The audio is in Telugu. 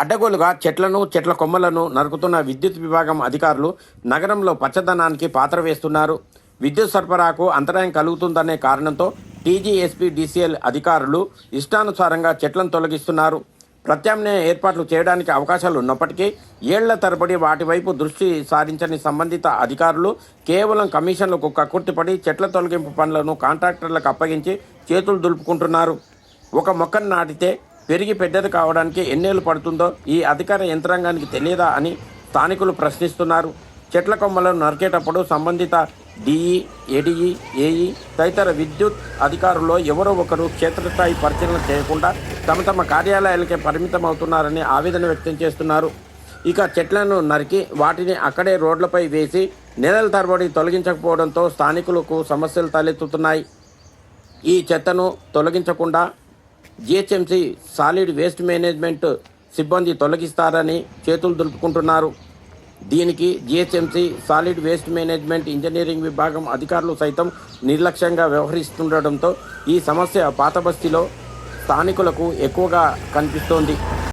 అడ్డగోలుగా చెట్లను చెట్ల కొమ్మలను నరుకుతున్న విద్యుత్ విభాగం అధికారులు నగరంలో పచ్చదనానికి పాత్ర వేస్తున్నారు. విద్యుత్ సరఫరాకు అంతరాయం కలుగుతుందనే కారణంతో టీజీఎస్పీ డీసీఎల్ అధికారులు ఇష్టానుసారంగా చెట్లను తొలగిస్తున్నారు. ప్రత్యామ్నాయ ఏర్పాట్లు చేయడానికి అవకాశాలు ఉన్నప్పటికీ ఏళ్ళ తరబడి వాటి వైపు దృష్టి సారించని సంబంధిత అధికారులు కేవలం కమిషన్లకు కక్కుర్తిపడి చెట్ల తొలగింపు పనులను కాంట్రాక్టర్లకు అప్పగించి చేతులు దులుపుకుంటున్నారు. ఒక మొక్కను నాటితే పెరిగి పెద్దది కావడానికి ఎన్నేళ్ళు పడుతుందో ఈ అధికార యంత్రాంగానికి తెలియదా అని స్థానికులు ప్రశ్నిస్తున్నారు. చెట్ల కొమ్మలను నరికేటప్పుడు సంబంధిత డిఈ ఏడీఈ ఏఈ తదితర విద్యుత్ అధికారుల్లో ఎవరో ఒకరు క్షేత్రస్థాయి పరిశీలన చేయకుండా తమ తమ కార్యాలయాలకే పరిమితం అవుతున్నారని ఆవేదన వ్యక్తం చేస్తున్నారు. ఇక చెట్లను నరికి వాటిని అక్కడే రోడ్లపై వేసి నెలల తరబడి తొలగించకపోవడంతో స్థానికులకు సమస్యలు తలెత్తుతున్నాయి. ఈ చెత్తను తొలగించకుండా జిహెచ్ఎంసి సాలిడ్ వేస్ట్ మేనేజ్మెంట్ సిబ్బంది తొలగిస్తారని చేతులు దులుపుకుంటున్నారు. దీనికి GHMC solid waste management engineering విభాగం అధికారులు సైతం నిర్లక్ష్యంగా వ్యవహరిస్తుండటంతో ఈ సమస్య పాతబస్తీలో స్థానికులకు ఎక్కువగా కనిపిస్తోంది.